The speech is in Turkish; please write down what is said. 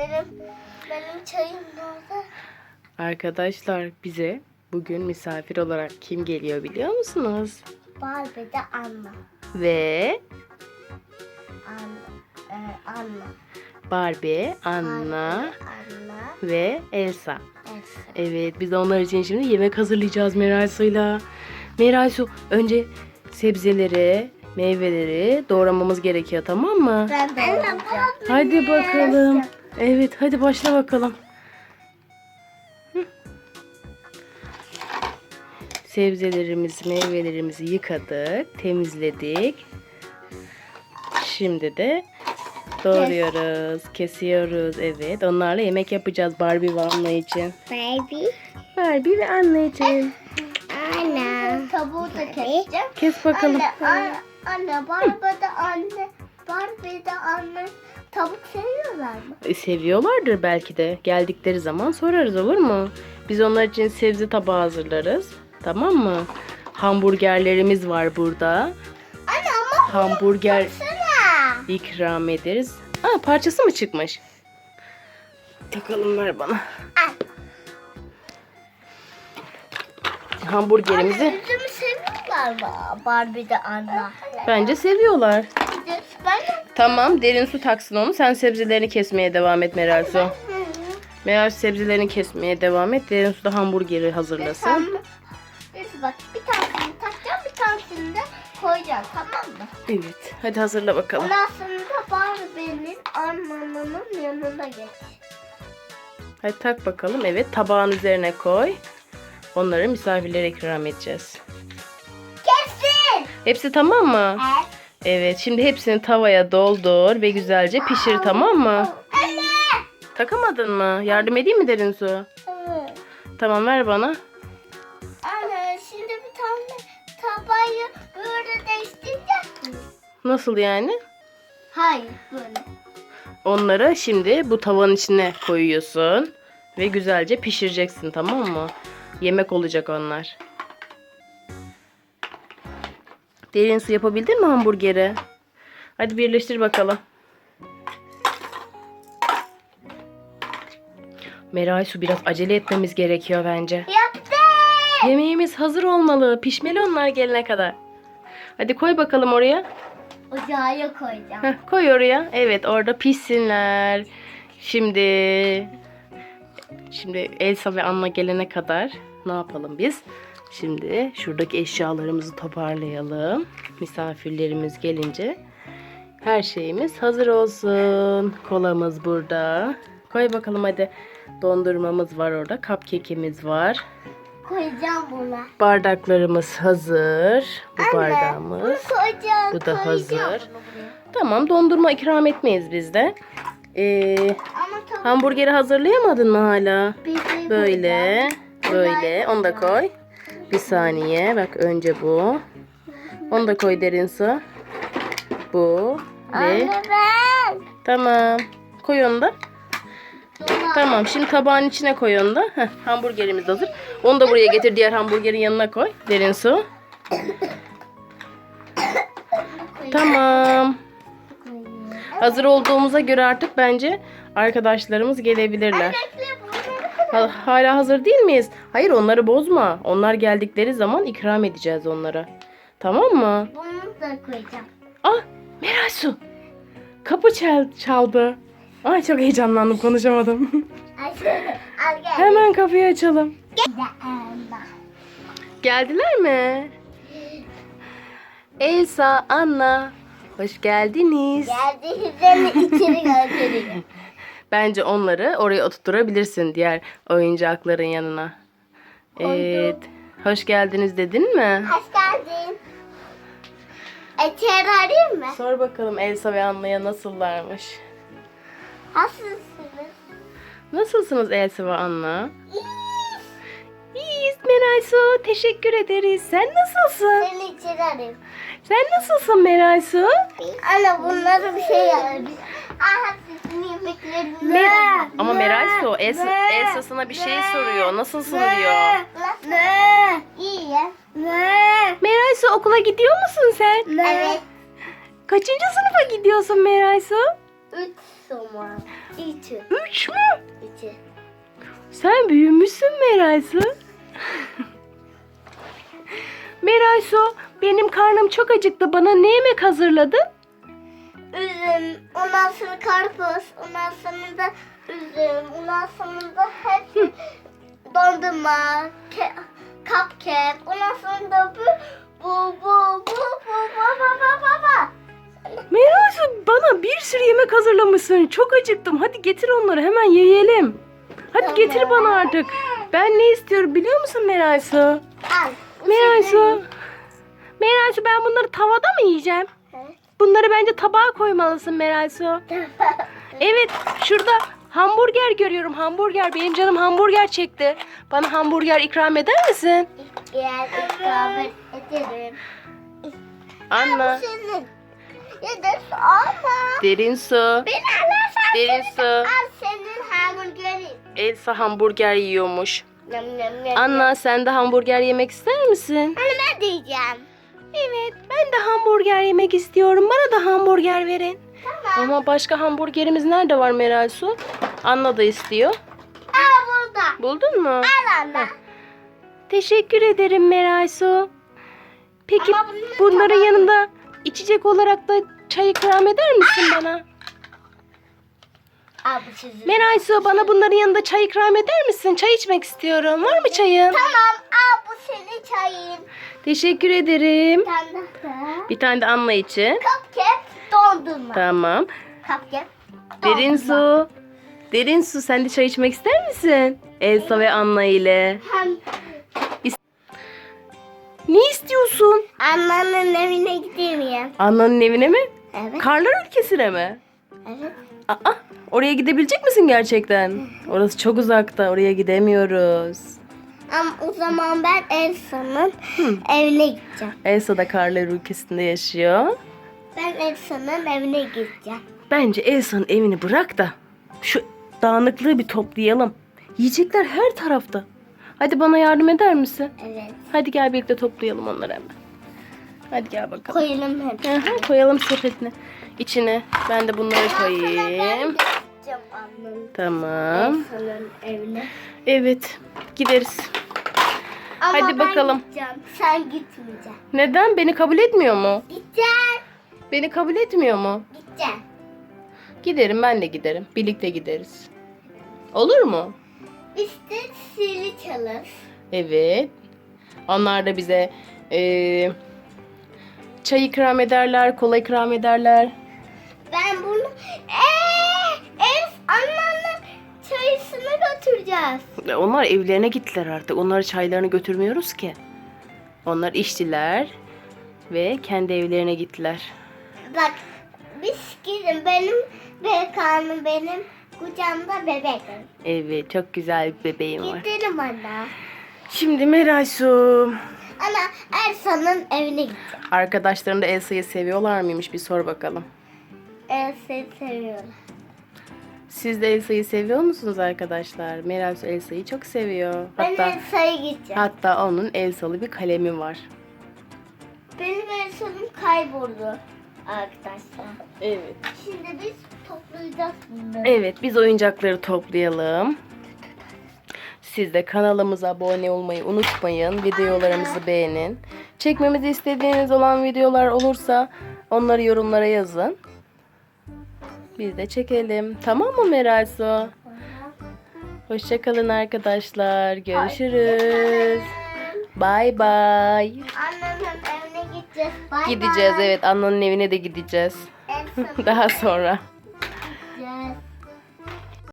Benim benim çayım nerede? Arkadaşlar bize bugün misafir olarak kim geliyor biliyor musunuz? Barbie de Anna. Ve Anna. Ee, Anna. Barbie, Anna Anna. ve Elsa. Elsa. Evet biz onlar için şimdi yemek hazırlayacağız Meral Su'yla. Meral Su önce sebzeleri, meyveleri doğramamız gerekiyor tamam mı? Ben de yapacağım. Hadi bakalım. Evet hadi başla bakalım. Hı. Sebzelerimizi, meyvelerimizi yıkadık, temizledik. Şimdi de doğruyoruz, kesiyoruz. Evet, onlarla yemek yapacağız Barbie ve Anna için. Baby. Barbie ve Anna için. Anne. Tavuğu da keseceğim. Kes bakalım. Anne, anne, anne, Barbie de anne, Barbie de anne. Tavuk seviyorlar mı? E, Seviyorlardır belki de. Geldikleri zaman sorarız olur mu? Biz onlar için sebze tabağı hazırlarız. Tamam mı? Hamburgerlerimiz var burada. Anne ama Hamburger sana. ikram ederiz. Aa parçası mı çıkmış? Takalım ver bana. Al. Hamburgerimizi Anne üzümü seviyorlar mı? Barbie de anne. bence seviyorlar. Ben de Tamam derin su taksın onu. Sen sebzelerini kesmeye devam et Meral Su. Meral sebzelerini kesmeye devam et. Derin su da hamburgeri hazırlasın. Neyse bak bir tanesini takacağım bir tanesini de koyacağım tamam mı? Evet. Hadi hazırla bakalım. Ondan sonra da Barbie'nin annenin yanına geç. Hadi tak bakalım. Evet tabağın üzerine koy. Onları misafirlere ikram edeceğiz. Kesin. Hepsi tamam mı? Evet. Evet şimdi hepsini tavaya doldur ve güzelce pişir tamam mı? Anne. Takamadın mı? Yardım edeyim mi derin su? Evet. Tamam ver bana. Anne şimdi bir tane tabağı böyle değiştirecek miyiz? Nasıl yani? Hayır böyle. Onları şimdi bu tavanın içine koyuyorsun. Ve güzelce pişireceksin tamam mı? Yemek olacak onlar. Derin su yapabildin mi hamburgeri? Hadi birleştir bakalım. Meral su biraz acele etmemiz gerekiyor bence. Yaptım. Yemeğimiz hazır olmalı. Pişmeli onlar gelene kadar. Hadi koy bakalım oraya. Ocağa koyacağım. Heh, koy oraya. Evet orada pişsinler. Şimdi şimdi Elsa ve Anna gelene kadar ne yapalım biz? Şimdi şuradaki eşyalarımızı toparlayalım. Misafirlerimiz gelince her şeyimiz hazır olsun. Kolamız burada. Koy bakalım hadi. Dondurmamız var orada. Cupcake'imiz var. Koyacağım buna. Bardaklarımız hazır. Bu bardağımız. Bunu koyacağım. Bu da hazır. Tamam dondurma ikram etmeyiz biz de. Ee, hamburgeri hazırlayamadın mı hala? Böyle. Böyle. Onu da koy. Bir saniye. Bak önce bu. Onu da koy derin su. Bu. Ve Anne ben. tamam. Koy onu da. Tamam. Şimdi tabağın içine koy onu da. Heh, hamburgerimiz hazır. Onu da buraya getir. Diğer hamburgerin yanına koy. Derin su. Tamam. Hazır olduğumuza göre artık bence arkadaşlarımız gelebilirler. Ha- Hala hazır değil miyiz? Hayır onları bozma. Onlar geldikleri zaman ikram edeceğiz onlara. Tamam mı? Bunu da koyacağım. Ah Meral Su. Kapı çal çaldı. Ay çok heyecanlandım konuşamadım. Hemen kapıyı açalım. Gel. Geldiler mi? Elsa, Anna. Hoş geldiniz. Geldi seni içeri götürüyor. Bence onları oraya oturtturabilirsin diğer oyuncakların yanına. Evet. Hoş geldiniz dedin mi? Hoş geldin. İçeri arayayım mı? Sor bakalım Elsa ve Anna'ya nasıllarmış? Nasılsınız? Nasılsınız Elsa ve Anna? İyiyiz Meral Su. Teşekkür ederiz. Sen nasılsın? Seni içeri arayayım. Sen nasılsın Meral Su? Anne bunlara bir şey yapayım. Aha sizin yemekleriniz. Mer- Ama Meral Su Elsa, sana bir şey soruyor. Nasılsın diyor. Ne? İyi. Ne? Meral Su okula gidiyor musun sen? Evet. Kaçıncı sınıfa gidiyorsun Meral Su? Üç zaman. İki. Üç mü? İki. Sen büyümüşsün Meraysu. Meraysu benim karnım çok acıktı. Bana ne yemek hazırladın? Üzüm, ondan sonra karpuz, ondan sonra da üzüm, ondan sonra da hepsi dondurma, ke, cupcake, ondan sonra da bu, bu, bu, bu, bu, bu, bu, bu, bu, bu. Meraysu bana bir sürü yemek hazırlamışsın. Çok acıktım. Hadi getir onları hemen yiyelim. Hadi getir bana artık. Ben ne istiyorum biliyor musun Meraysu? Al. bu senin. Meraysu ben bunları tavada mı yiyeceğim? Evet. Bunları bence tabağa koymalısın Meraysu. Evet şurada hamburger görüyorum. Hamburger. Benim canım hamburger çekti. Bana hamburger ikram eder misin? Gel ikram ederim. Anna. Bu senin. Da su alma. Derin su. Ben alırsan Derin su. Al senin hamburgerin. Elsa hamburger yiyormuş. Nam. Anna sen de hamburger yemek ister misin? Ben diyeceğim. Evet ben de hamburger yemek istiyorum. Bana da hamburger verin. Tamam. Ama başka hamburgerimiz nerede var Meral Su? Anna da istiyor. Aa burada. Buldun mu? Al anne. Teşekkür ederim Meral Su. Peki Ama bunun bunların tabağı- yanında içecek olarak da çay ikram eder misin bana? Al bu sizin. Meral Su bana bunların yanında çay ikram eder misin? Çay içmek istiyorum. Var mı çayın? Tamam al bu senin çayın. Teşekkür ederim. Bir tane daha. Bir tane de Anna için. Cupcake dondurma. Tamam. Cupcake Derin dondurma. su. Derin su sen de çay içmek ister misin? Elsa ve Anna ile. Hem Ne istiyorsun? anneannenin evine gideyim. Anna'nın evine mi? Evet. Karlar ülkesine mi? Evet. Aa, oraya gidebilecek misin gerçekten? Orası çok uzakta. Oraya gidemiyoruz. Ama o zaman ben Elsa'nın evine gideceğim. Elsa da karlar ülkesinde yaşıyor. Ben Elsa'nın evine gideceğim. Bence Elsa'nın evini bırak da şu dağınıklığı bir toplayalım. Yiyecekler her tarafta. Hadi bana yardım eder misin? Evet. Hadi gel birlikte toplayalım onları hemen. Hadi gel bakalım. Koyalım hep. Aha, koyalım sepetine. İçine. Ben de bunları koyayım. gideceğim Tamam. Evine. Evet. Gideriz. Ama Hadi ben bakalım. gideceğim. Sen gitmeyeceksin. Neden? Beni kabul etmiyor mu? Gideceksin. Beni kabul etmiyor mu? Gideceksin. Giderim ben de giderim. Birlikte gideriz. Olur mu? De sili çalır. Evet. Onlar da bize eee çay ikram ederler, kola ikram ederler. Ben bunu eee ev anneannem çayısını götüreceğiz. E, Onlar evlerine gittiler artık. Onları çaylarını götürmüyoruz ki. Onlar içtiler ve kendi evlerine gittiler. Bak biz gidin benim bekanım benim kucağımda bebek. Evet, çok güzel bir bebeğim var. Gidelim anne. Şimdi Meral Su, Ana Elsa'nın evine gideceğim. arkadaşların da Elsa'yı seviyorlar mıymış bir sor bakalım. Elsa'yı seviyorum. Siz de Elsa'yı seviyor musunuz arkadaşlar? Meral Su Elsa'yı çok seviyor. Ben Hatta Elsa'ya gideceğim. hatta onun Elsa'lı bir kalemi var. Benim Elsa'm kayboldu arkadaşlar. Evet. Şimdi biz toplayacağız bunları. Evet, biz oyuncakları toplayalım. Siz de kanalımıza abone olmayı unutmayın. Videolarımızı beğenin. Çekmemizi istediğiniz olan videolar olursa onları yorumlara yazın. Biz de çekelim. Tamam mı Meral Su? Hoşçakalın arkadaşlar. Görüşürüz. Bay bay. Gideceğiz. Gideceğiz evet. Anna'nın evine de gideceğiz. Daha sonra.